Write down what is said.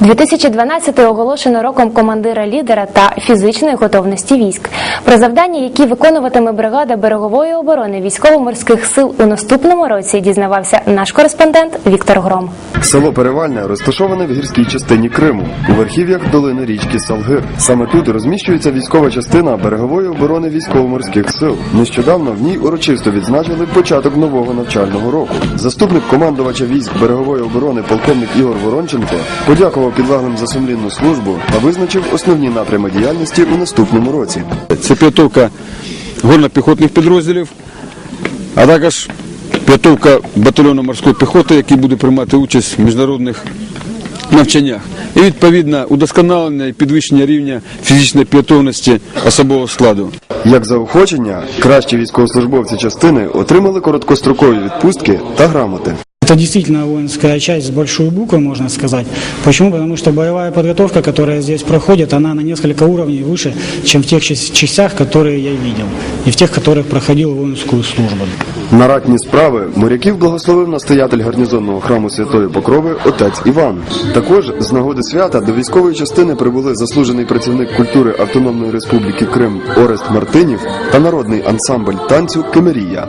2012 оголошено роком командира лідера та фізичної готовності військ. Про завдання, які виконуватиме бригада берегової оборони військово-морських сил у наступному році, дізнавався наш кореспондент Віктор Гром. Село Перевальне розташоване в гірській частині Криму у верхів'ях долини річки Салгир. Саме тут розміщується військова частина берегової оборони військово-морських сил. Нещодавно в ній урочисто відзначили початок нового навчального року. Заступник командувача військ берегової оборони полковник Ігор Воронченко подякував підлеглим за сумлінну службу та визначив основні напрями діяльності у наступному році. Це підготовка горно-піхотних підрозділів, а також підготовка батальйону морської піхоти, який буде приймати участь в міжнародних навчаннях. І відповідно удосконалення і підвищення рівня фізичної підготовленості особового складу. Як заохочення, кращі військовослужбовці частини отримали короткострокові відпустки та грамоти. Это действительно воинская часть с большой буквы, можно сказать. Почему? Потому что боевая подготовка, которая здесь проходит, она на несколько уровней выше, чем в тех часть- частях, которые я видел, и в тех, которых проходил воинскую службу. На ратні справи моряків благословив настоятель гарнізонного храму Святої Покрови отець Іван. Також з нагоди свята до військової частини прибули заслужений працівник культури Автономної Республіки Крим Орест Мартинів та народний ансамбль танцю Кемерія.